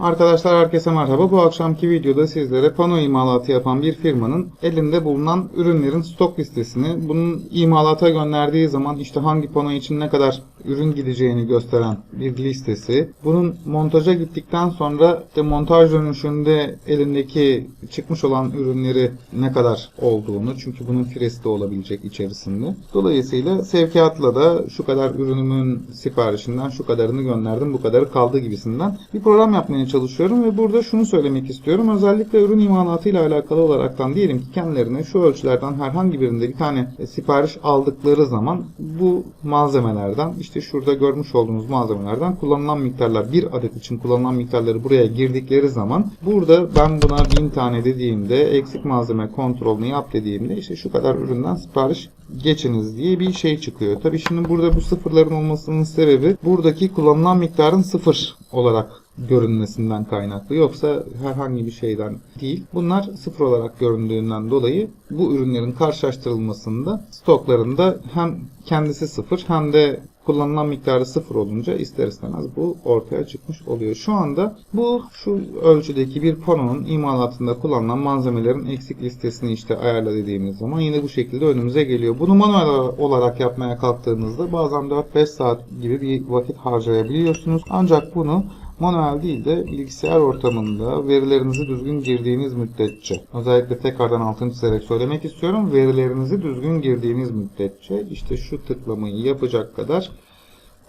Arkadaşlar herkese merhaba. Bu akşamki videoda sizlere pano imalatı yapan bir firmanın elinde bulunan ürünlerin stok listesini, bunun imalata gönderdiği zaman işte hangi pano için ne kadar ürün gideceğini gösteren bir listesi. Bunun montaja gittikten sonra işte montaj dönüşünde elindeki çıkmış olan ürünleri ne kadar olduğunu çünkü bunun firesi de olabilecek içerisinde. Dolayısıyla sevkiyatla da şu kadar ürünümün siparişinden şu kadarını gönderdim bu kadarı kaldı gibisinden bir program yapmaya çalışıyorum ve burada şunu söylemek istiyorum. Özellikle ürün imalatıyla alakalı olaraktan diyelim ki kendilerine şu ölçülerden herhangi birinde bir tane e, sipariş aldıkları zaman bu malzemelerden işte şurada görmüş olduğunuz malzemelerden kullanılan miktarlar bir adet için kullanılan miktarları buraya girdikleri zaman burada ben buna 1000 tane dediğimde eksik malzeme kontrolünü yap dediğimde işte şu kadar üründen sipariş geçiniz diye bir şey çıkıyor. Tabii şimdi burada bu sıfırların olmasının sebebi buradaki kullanılan miktarın sıfır olarak görünmesinden kaynaklı. Yoksa herhangi bir şeyden değil. Bunlar sıfır olarak göründüğünden dolayı bu ürünlerin karşılaştırılmasında stoklarında hem kendisi sıfır hem de kullanılan miktarı sıfır olunca ister istemez bu ortaya çıkmış oluyor. Şu anda bu şu ölçüdeki bir panonun imalatında kullanılan malzemelerin eksik listesini işte ayarla dediğimiz zaman yine bu şekilde önümüze geliyor. Bunu manuel olarak yapmaya kalktığınızda bazen 4-5 saat gibi bir vakit harcayabiliyorsunuz. Ancak bunu manuel değil de bilgisayar ortamında verilerinizi düzgün girdiğiniz müddetçe özellikle tekrardan altını çizerek söylemek istiyorum verilerinizi düzgün girdiğiniz müddetçe işte şu tıklamayı yapacak kadar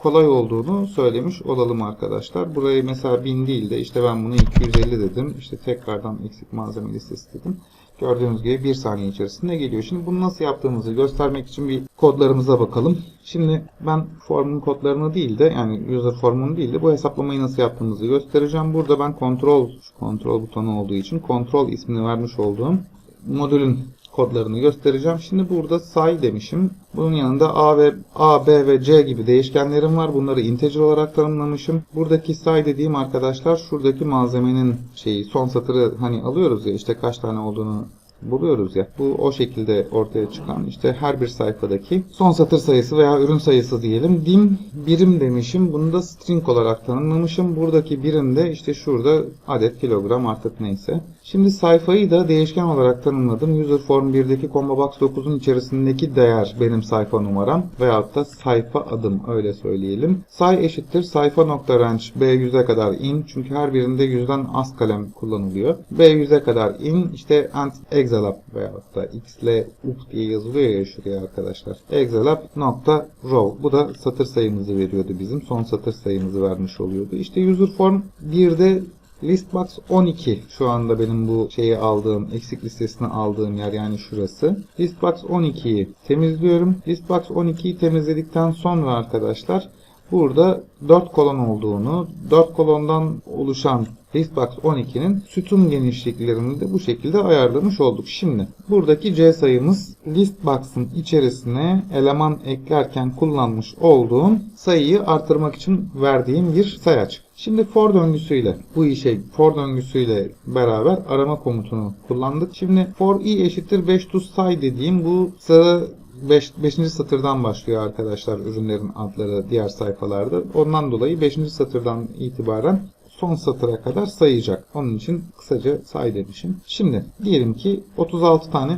kolay olduğunu söylemiş olalım arkadaşlar. Burayı mesela 1000 değil de işte ben bunu 250 dedim. İşte tekrardan eksik malzeme listesi dedim. Gördüğünüz gibi bir saniye içerisinde geliyor. Şimdi bunu nasıl yaptığımızı göstermek için bir kodlarımıza bakalım. Şimdi ben formun kodlarını değil de yani user formunu değil de bu hesaplamayı nasıl yaptığımızı göstereceğim. Burada ben kontrol kontrol butonu olduğu için kontrol ismini vermiş olduğum modülün kodlarını göstereceğim. Şimdi burada say demişim. Bunun yanında A ve A, B ve C gibi değişkenlerim var. Bunları integer olarak tanımlamışım. Buradaki say dediğim arkadaşlar şuradaki malzemenin şeyi son satırı hani alıyoruz ya işte kaç tane olduğunu buluyoruz ya. Bu o şekilde ortaya çıkan işte her bir sayfadaki son satır sayısı veya ürün sayısı diyelim. Dim birim demişim. Bunu da string olarak tanımlamışım. Buradaki birim de işte şurada adet kilogram artık neyse. Şimdi sayfayı da değişken olarak tanımladım. User form 1'deki combo box 9'un içerisindeki değer benim sayfa numaram veyahut da sayfa adım öyle söyleyelim. Say eşittir sayfa nokta range b 100'e kadar in çünkü her birinde yüzden az kalem kullanılıyor. b 100'e kadar in işte and exalap veyahut da x ile up diye yazılıyor ya şuraya arkadaşlar. exalap nokta row. Bu da satır sayımızı veriyordu bizim. Son satır sayımızı vermiş oluyordu. İşte user form 1'de Listbox 12 şu anda benim bu şeyi aldığım eksik listesine aldığım yer yani şurası. Listbox 12'yi temizliyorum. Listbox 12'yi temizledikten sonra arkadaşlar burada 4 kolon olduğunu, 4 kolondan oluşan Listbox 12'nin sütun genişliklerini de bu şekilde ayarlamış olduk. Şimdi buradaki C sayımız Listbox'ın içerisine eleman eklerken kullanmış olduğum sayıyı artırmak için verdiğim bir sayaç. Şimdi for döngüsüyle bu işe for döngüsüyle beraber arama komutunu kullandık. Şimdi for i eşittir 5 to say dediğim bu sıra 5. 5. satırdan başlıyor arkadaşlar ürünlerin adları diğer sayfalarda. Ondan dolayı 5. satırdan itibaren son satıra kadar sayacak. Onun için kısaca say demişim. Şimdi diyelim ki 36 tane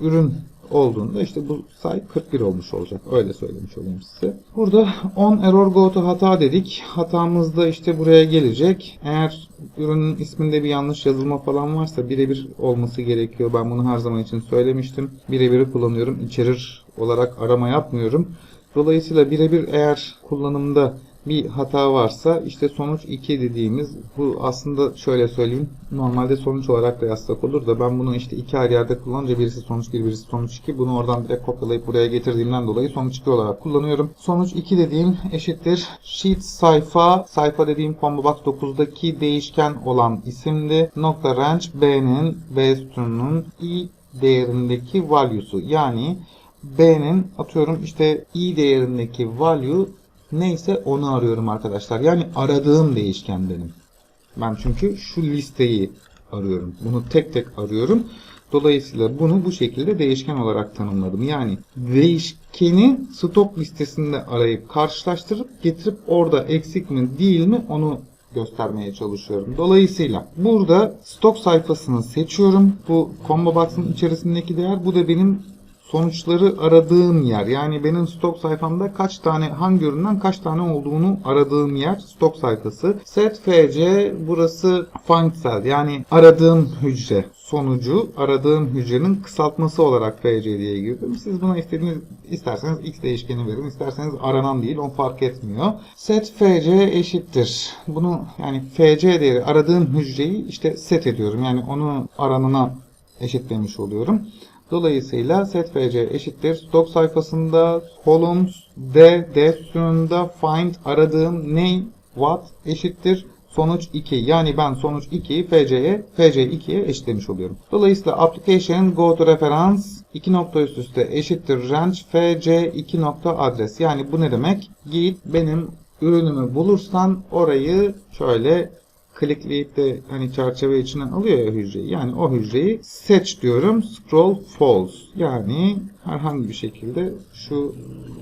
ürün olduğunda işte bu say 41 olmuş olacak. Öyle söylemiş olayım size. Burada on error go to hata dedik. Hatamız da işte buraya gelecek. Eğer ürünün isminde bir yanlış yazılma falan varsa birebir olması gerekiyor. Ben bunu her zaman için söylemiştim. Birebiri kullanıyorum. İçerir olarak arama yapmıyorum. Dolayısıyla birebir eğer kullanımda bir hata varsa işte sonuç 2 dediğimiz bu aslında şöyle söyleyeyim normalde sonuç olarak da yazsak olur da ben bunu işte iki ayrı yerde kullanınca birisi sonuç 1 birisi sonuç 2 bunu oradan direkt kopyalayıp buraya getirdiğimden dolayı sonuç 2 olarak kullanıyorum. Sonuç 2 dediğim eşittir sheet sayfa sayfa dediğim combo box 9'daki değişken olan isimdi. Nokta range b'nin b sütununun i değerindeki value'su yani b'nin atıyorum işte i değerindeki value neyse onu arıyorum arkadaşlar. Yani aradığım değişken benim. Ben çünkü şu listeyi arıyorum. Bunu tek tek arıyorum. Dolayısıyla bunu bu şekilde değişken olarak tanımladım. Yani değişkeni stok listesinde arayıp karşılaştırıp getirip orada eksik mi değil mi onu göstermeye çalışıyorum. Dolayısıyla burada stok sayfasını seçiyorum. Bu combo box'ın içerisindeki değer bu da benim sonuçları aradığım yer. Yani benim stok sayfamda kaç tane hangi üründen kaç tane olduğunu aradığım yer stok sayfası. Set FC burası cell yani aradığım hücre sonucu aradığım hücrenin kısaltması olarak FC diye girdim. Siz buna istediğiniz isterseniz x değişkeni verin, isterseniz aranan değil, o fark etmiyor. Set FC eşittir. Bunu yani FC değeri aradığım hücreyi işte set ediyorum. Yani onu aranana eşitlemiş oluyorum. Dolayısıyla set FC eşittir. Stok sayfasında columns D, D sütununda find aradığım name what eşittir. Sonuç 2. Yani ben sonuç 2'yi FC'ye, FC 2'ye eşitlemiş oluyorum. Dolayısıyla application go to reference 2 nokta üst üste eşittir range FC 2 nokta adres. Yani bu ne demek? Git benim ürünümü bulursan orayı şöyle klikleyip de hani çerçeve içine alıyor ya hücreyi. Yani o hücreyi seç diyorum. Scroll false. Yani herhangi bir şekilde şu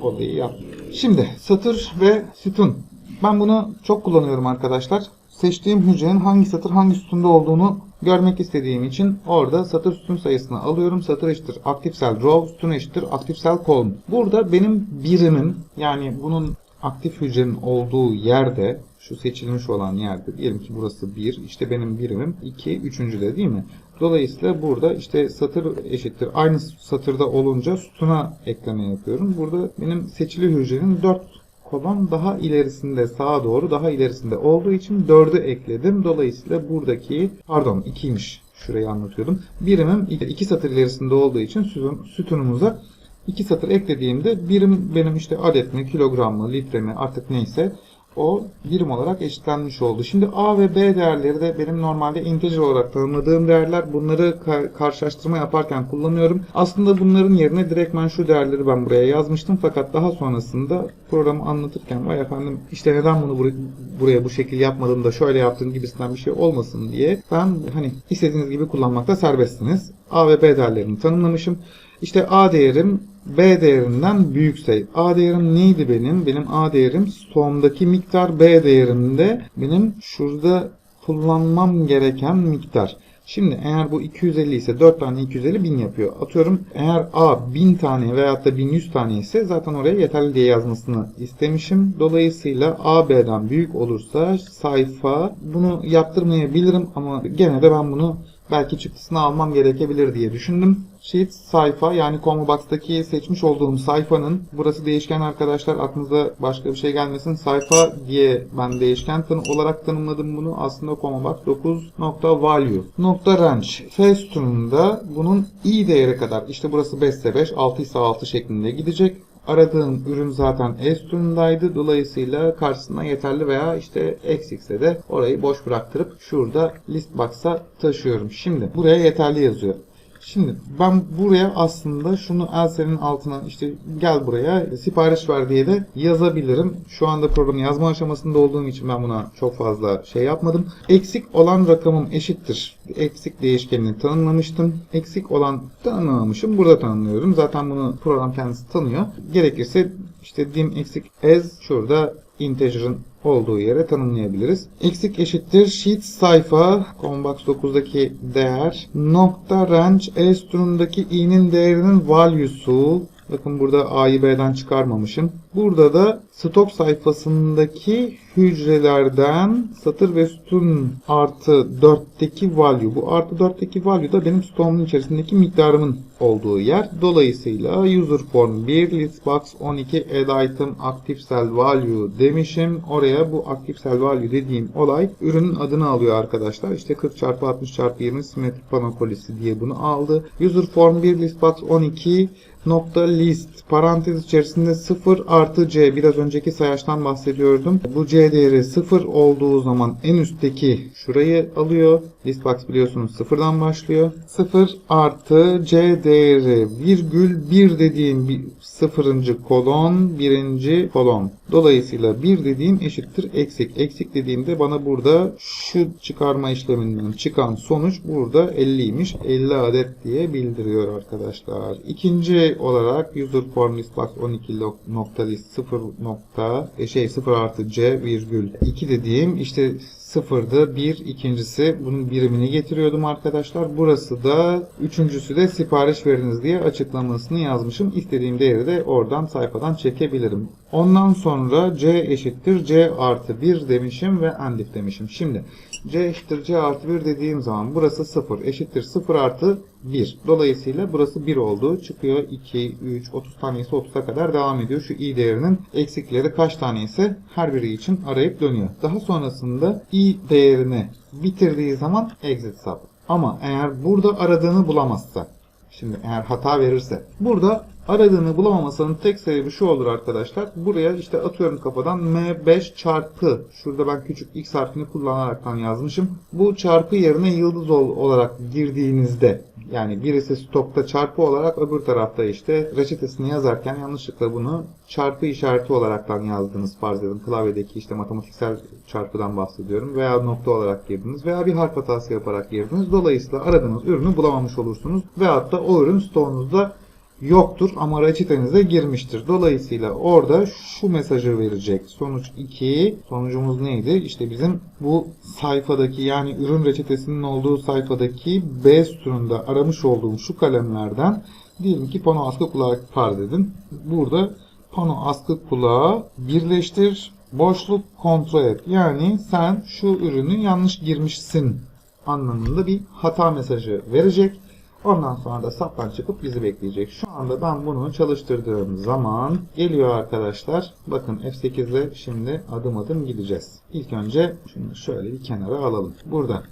olayı yap. Şimdi satır ve sütun. Ben bunu çok kullanıyorum arkadaşlar. Seçtiğim hücrenin hangi satır hangi sütunda olduğunu görmek istediğim için orada satır sütun sayısını alıyorum. Satır eşittir aktif cell row, sütun eşittir aktif cell column. Burada benim birimim yani bunun aktif hücrenin olduğu yerde şu seçilmiş olan yerde diyelim ki burası 1 işte benim birimim 2 üçüncü de değil mi? Dolayısıyla burada işte satır eşittir aynı satırda olunca sütuna ekleme yapıyorum. Burada benim seçili hücrenin 4 kolon daha ilerisinde sağa doğru daha ilerisinde olduğu için 4'ü ekledim. Dolayısıyla buradaki pardon 2'ymiş şurayı anlatıyordum. Birimim 2 satır ilerisinde olduğu için sütun, sütunumuza 2 satır eklediğimde birim benim işte adet mi, kilogram mı, litre mi artık neyse o birim olarak eşitlenmiş oldu. Şimdi A ve B değerleri de benim normalde integer olarak tanımladığım değerler. Bunları ka- karşılaştırma yaparken kullanıyorum. Aslında bunların yerine direktmen şu değerleri ben buraya yazmıştım. Fakat daha sonrasında programı anlatırken vay efendim işte neden bunu bur- buraya bu şekilde yapmadın da şöyle yaptın gibisinden bir şey olmasın diye ben hani istediğiniz gibi kullanmakta serbestsiniz. A ve B değerlerini tanımlamışım. İşte A değerim B değerinden büyükse A değerim neydi benim? Benim A değerim stoğumdaki miktar B değerimde benim şurada kullanmam gereken miktar. Şimdi eğer bu 250 ise 4 tane 250 1000 yapıyor. Atıyorum eğer A 1000 tane veyahut da 1100 tane ise zaten oraya yeterli diye yazmasını istemişim. Dolayısıyla A B'den büyük olursa sayfa bunu yaptırmayabilirim ama gene de ben bunu belki çıktısını almam gerekebilir diye düşündüm. Sheet sayfa yani combo seçmiş olduğum sayfanın burası değişken arkadaşlar aklınıza başka bir şey gelmesin. Sayfa diye ben değişken tanı olarak tanımladım bunu. Aslında combo box 9 nokta value nokta range f sütununda bunun i değeri kadar işte burası 5 ise 5 6 ise 6 şeklinde gidecek. Aradığım ürün zaten E sütunundaydı. Dolayısıyla karşısına yeterli veya işte eksikse de orayı boş bıraktırıp şurada list box'a taşıyorum. Şimdi buraya yeterli yazıyor. Şimdi ben buraya aslında şunu Else'nin altına işte gel buraya sipariş ver diye de yazabilirim. Şu anda programı yazma aşamasında olduğum için ben buna çok fazla şey yapmadım. Eksik olan rakamım eşittir. Eksik değişkenini tanımlamıştım. Eksik olan tanımlamamışım. Burada tanımlıyorum. Zaten bunu program kendisi tanıyor. Gerekirse işte dim eksik as şurada integer'ın olduğu yere tanımlayabiliriz. Eksik eşittir sheet sayfa Combox 9'daki değer nokta range e sütunundaki i'nin değerinin value'su Bakın burada A'yı B'den çıkarmamışım. Burada da stok sayfasındaki hücrelerden satır ve sütun artı 4'teki value. Bu artı 4'teki value da benim stoğumun içerisindeki miktarımın olduğu yer. Dolayısıyla user form 1 listbox 12 add item active cell value demişim. Oraya bu active cell value dediğim olay ürünün adını alıyor arkadaşlar. İşte 40 çarpı 60 çarpı 20 simetrik panopolisi diye bunu aldı. User form 1 listbox 12 nokta list parantez içerisinde 0 artı c biraz önceki sayaçtan bahsediyordum. Bu c değeri 0 olduğu zaman en üstteki şurayı alıyor. Listbox biliyorsunuz sıfırdan başlıyor. 0 artı c değeri virgül 1 dediğim bir sıfırıncı kolon birinci kolon. Dolayısıyla 1 dediğim eşittir eksik. Eksik dediğimde bana burada şu çıkarma işleminden çıkan sonuç burada 50'ymiş. 50 adet diye bildiriyor arkadaşlar. İkinci olarak user form listbox 12 nokta list 0 nokta e, şey 0 artı c virgül 2 dediğim işte sıfırdı. Bir ikincisi bunun birimini getiriyordum arkadaşlar. Burası da üçüncüsü de sipariş veriniz diye açıklamasını yazmışım. İstediğim değeri de oradan sayfadan çekebilirim. Ondan sonra c eşittir c artı 1 demişim ve endif demişim. Şimdi c eşittir c artı 1 dediğim zaman burası 0 eşittir 0 artı 1. Dolayısıyla burası 1 oldu. Çıkıyor 2, 3, 30 tanesi 30'a kadar devam ediyor. Şu i değerinin eksikleri kaç tane ise her biri için arayıp dönüyor. Daha sonrasında i değerini bitirdiği zaman exit sub. Ama eğer burada aradığını bulamazsa Şimdi eğer hata verirse. Burada aradığını bulamamasının tek sebebi şu olur arkadaşlar. Buraya işte atıyorum kafadan M5 çarpı. Şurada ben küçük X harfini kullanaraktan yazmışım. Bu çarpı yerine yıldız ol- olarak girdiğinizde yani birisi stokta çarpı olarak öbür tarafta işte reçetesini yazarken yanlışlıkla bunu çarpı işareti olaraktan yazdınız farz edin. Klavyedeki işte matematiksel çarpıdan bahsediyorum. Veya nokta olarak girdiniz veya bir harf hatası yaparak girdiniz. Dolayısıyla aradığınız ürünü bulamamış olursunuz. Veyahut da o ürün stoğunuzda yoktur ama reçetenize girmiştir. Dolayısıyla orada şu mesajı verecek. Sonuç 2. Sonucumuz neydi? İşte bizim bu sayfadaki yani ürün reçetesinin olduğu sayfadaki B sütununda aramış olduğum şu kalemlerden diyelim ki pano askı kulağı farz edin. Burada pano askı kulağı birleştir boşluk kontrol et. Yani sen şu ürünü yanlış girmişsin anlamında bir hata mesajı verecek. Ondan sonra da saptan çıkıp bizi bekleyecek. Şu anda ben bunu çalıştırdığım zaman geliyor arkadaşlar. Bakın F8 ile şimdi adım adım gideceğiz. İlk önce şunu şöyle bir kenara alalım. Burada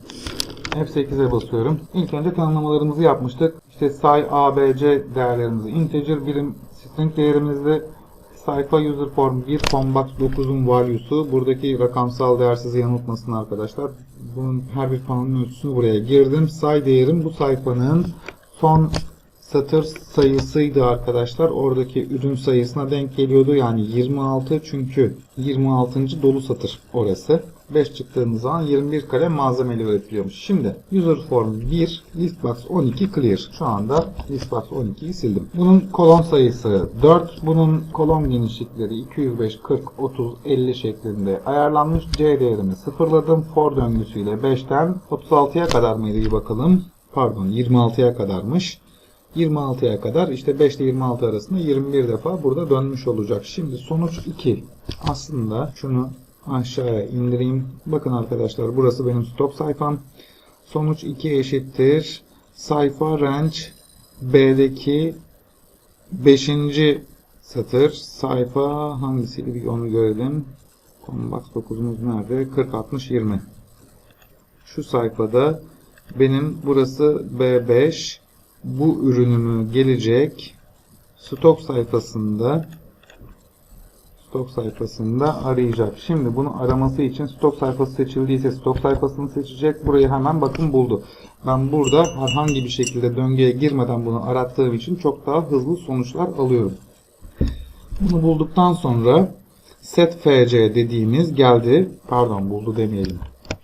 F8'e basıyorum. İlk önce tanımlamalarımızı yapmıştık. İşte say ABC değerlerimizi integer birim string değerimizde sayfa user form 1 combox 9'un value'su buradaki rakamsal değer sizi yanıltmasın arkadaşlar. Bunun her bir panonun ölçüsünü buraya girdim. Say değerim bu sayfanın son satır sayısıydı arkadaşlar. Oradaki ürün sayısına denk geliyordu. Yani 26 çünkü 26. dolu satır orası. 5 çıktığımız zaman 21 kalem malzemeli üretiliyormuş. Şimdi user form 1 listbox 12 clear. Şu anda listbox 12'yi sildim. Bunun kolon sayısı 4. Bunun kolon genişlikleri 205, 40, 30, 50 şeklinde ayarlanmış. C değerimi sıfırladım. For döngüsüyle 5'ten 36'ya kadar mıydı bir bakalım. Pardon 26'ya kadarmış. 26'ya kadar işte 5 ile 26 arasında 21 defa burada dönmüş olacak. Şimdi sonuç 2. Aslında şunu aşağıya indireyim. Bakın arkadaşlar burası benim stop sayfam. Sonuç 2 eşittir. Sayfa range B'deki 5. satır. Sayfa hangisiydi bir onu görelim. Combox 9'umuz nerede? 40 60 20. Şu sayfada benim burası B5 bu ürünümü gelecek stok sayfasında stok sayfasında arayacak. Şimdi bunu araması için stok sayfası seçildiyse stok sayfasını seçecek. Burayı hemen bakın buldu. Ben burada herhangi bir şekilde döngüye girmeden bunu arattığım için çok daha hızlı sonuçlar alıyorum. Bunu bulduktan sonra set fc dediğimiz geldi. Pardon buldu demeyelim.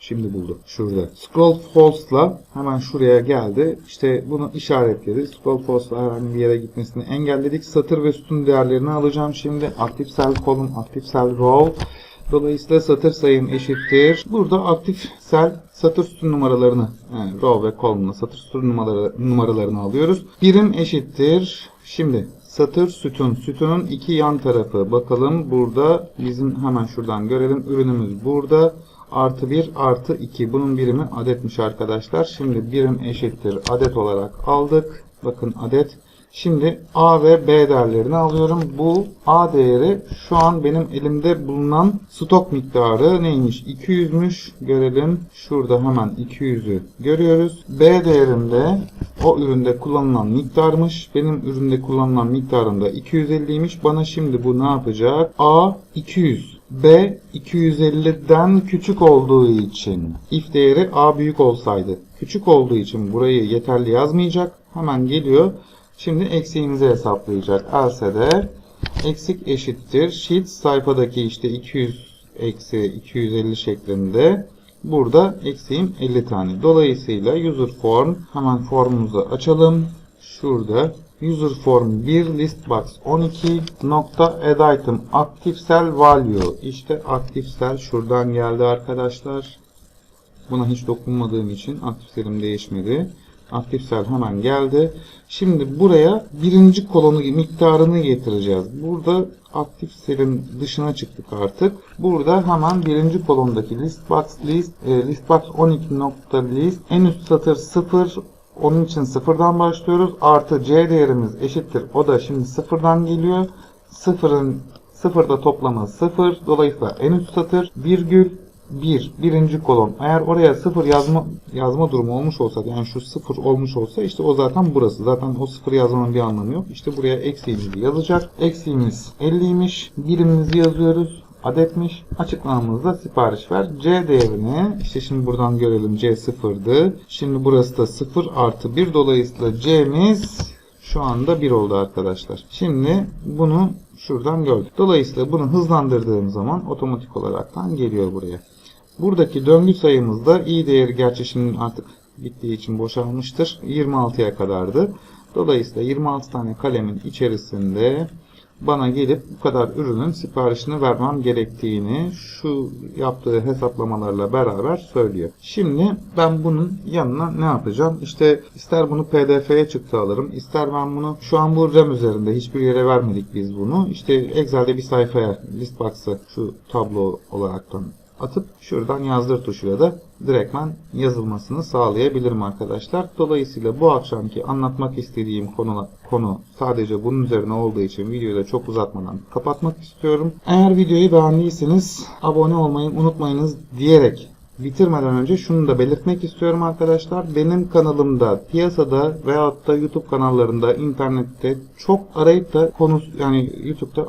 Şimdi buldu. Şurada. Scroll false'la hemen şuraya geldi. İşte bunu işaretledi. Scroll false'la herhangi bir yere gitmesini engelledik. Satır ve sütun değerlerini alacağım şimdi. Aktif cell column, aktif cell row. Dolayısıyla satır sayım eşittir. Burada aktif cell satır sütun numaralarını yani row ve column'la satır sütun numaraları, numaralarını alıyoruz. Birim eşittir. Şimdi satır sütun. Sütunun iki yan tarafı. Bakalım burada bizim hemen şuradan görelim. Ürünümüz burada artı 1 artı 2. Bunun birimi adetmiş arkadaşlar. Şimdi birim eşittir adet olarak aldık. Bakın adet. Şimdi A ve B değerlerini alıyorum. Bu A değeri şu an benim elimde bulunan stok miktarı neymiş? 200'müş. Görelim. Şurada hemen 200'ü görüyoruz. B değerimde o üründe kullanılan miktarmış. Benim üründe kullanılan miktarım da 250'ymiş. Bana şimdi bu ne yapacak? A 200. B 250'den küçük olduğu için if değeri A büyük olsaydı küçük olduğu için burayı yeterli yazmayacak. Hemen geliyor. Şimdi eksiğimizi hesaplayacak. Else de eksik eşittir. Sheet sayfadaki işte 200 eksi 250 şeklinde burada eksiğim 50 tane. Dolayısıyla user form hemen formumuzu açalım. Şurada user form 1 listbox 12 nokta add item active cell value işte active cell şuradan geldi arkadaşlar Buna hiç dokunmadığım için aktif selim değişmedi. Aktif sel hemen geldi. Şimdi buraya birinci kolonu miktarını getireceğiz. Burada aktif selin dışına çıktık artık. Burada hemen birinci kolondaki list box list e, list box 12 nokta list en üst satır 0 onun için sıfırdan başlıyoruz. Artı C değerimiz eşittir. O da şimdi sıfırdan geliyor. Sıfırın sıfırda toplamı sıfır. Dolayısıyla en üst satır virgül 1 birinci kolon. Eğer oraya sıfır yazma yazma durumu olmuş olsa yani şu sıfır olmuş olsa işte o zaten burası. Zaten o sıfır yazmanın bir anlamı yok. İşte buraya eksiğimizi yazacak. Eksiğimiz 50'ymiş. Birimimizi yazıyoruz adetmiş. Açıklamamızda sipariş ver. C değerini işte şimdi buradan görelim C sıfırdı. Şimdi burası da 0 artı 1 dolayısıyla C'miz şu anda 1 oldu arkadaşlar. Şimdi bunu şuradan gördük. Dolayısıyla bunu hızlandırdığım zaman otomatik olaraktan geliyor buraya. Buradaki döngü sayımızda i değeri gerçi şimdi artık bittiği için boşalmıştır. 26'ya kadardı. Dolayısıyla 26 tane kalemin içerisinde bana gelip bu kadar ürünün siparişini vermem gerektiğini şu yaptığı hesaplamalarla beraber söylüyor. Şimdi ben bunun yanına ne yapacağım? İşte ister bunu pdf'ye çıktı alırım. ister ben bunu şu an bu RAM üzerinde hiçbir yere vermedik biz bunu. İşte Excel'de bir sayfaya listbox'a şu tablo olaraktan atıp şuradan yazdır tuşuyla da direktmen yazılmasını sağlayabilirim arkadaşlar. Dolayısıyla bu akşamki anlatmak istediğim konu, konu sadece bunun üzerine olduğu için videoyu da çok uzatmadan kapatmak istiyorum. Eğer videoyu beğendiyseniz abone olmayı unutmayınız diyerek bitirmeden önce şunu da belirtmek istiyorum arkadaşlar. Benim kanalımda, piyasada veyahut da YouTube kanallarında, internette çok arayıp da konu yani YouTube'da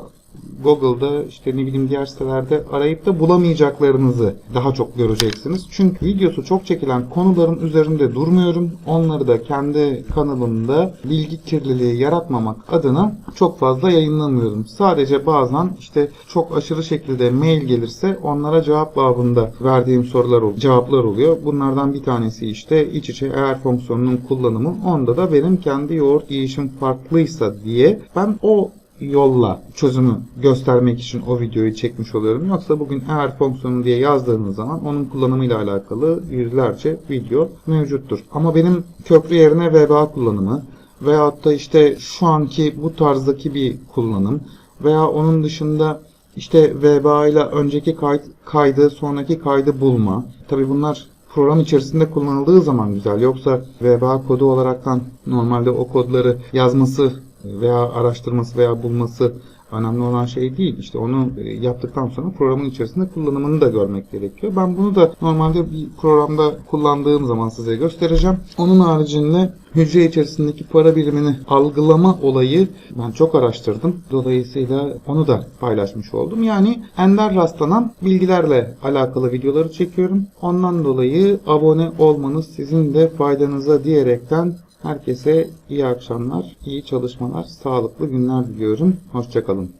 Google'da işte ne bileyim diğer sitelerde arayıp da bulamayacaklarınızı daha çok göreceksiniz. Çünkü videosu çok çekilen konuların üzerinde durmuyorum. Onları da kendi kanalımda bilgi kirliliği yaratmamak adına çok fazla yayınlamıyorum. Sadece bazen işte çok aşırı şekilde mail gelirse onlara cevap babında verdiğim sorular oluyor, cevaplar oluyor. Bunlardan bir tanesi işte iç içe eğer fonksiyonunun kullanımı. Onda da benim kendi yoğurt yiyişim farklıysa diye ben o yolla çözümü göstermek için o videoyu çekmiş oluyorum. Yoksa bugün eğer fonksiyonu diye yazdığınız zaman onun kullanımıyla alakalı yüzlerce video mevcuttur. Ama benim köprü yerine VBA kullanımı veyahut da işte şu anki bu tarzdaki bir kullanım veya onun dışında işte VBA ile önceki kayıt, kaydı sonraki kaydı bulma. Tabi bunlar program içerisinde kullanıldığı zaman güzel. Yoksa VBA kodu olaraktan normalde o kodları yazması veya araştırması veya bulması önemli olan şey değil. İşte onu e, yaptıktan sonra programın içerisinde kullanımını da görmek gerekiyor. Ben bunu da normalde bir programda kullandığım zaman size göstereceğim. Onun haricinde hücre içerisindeki para birimini algılama olayı ben çok araştırdım. Dolayısıyla onu da paylaşmış oldum. Yani ender rastlanan bilgilerle alakalı videoları çekiyorum. Ondan dolayı abone olmanız sizin de faydanıza diyerekten Herkese iyi akşamlar, iyi çalışmalar, sağlıklı günler diliyorum. Hoşçakalın.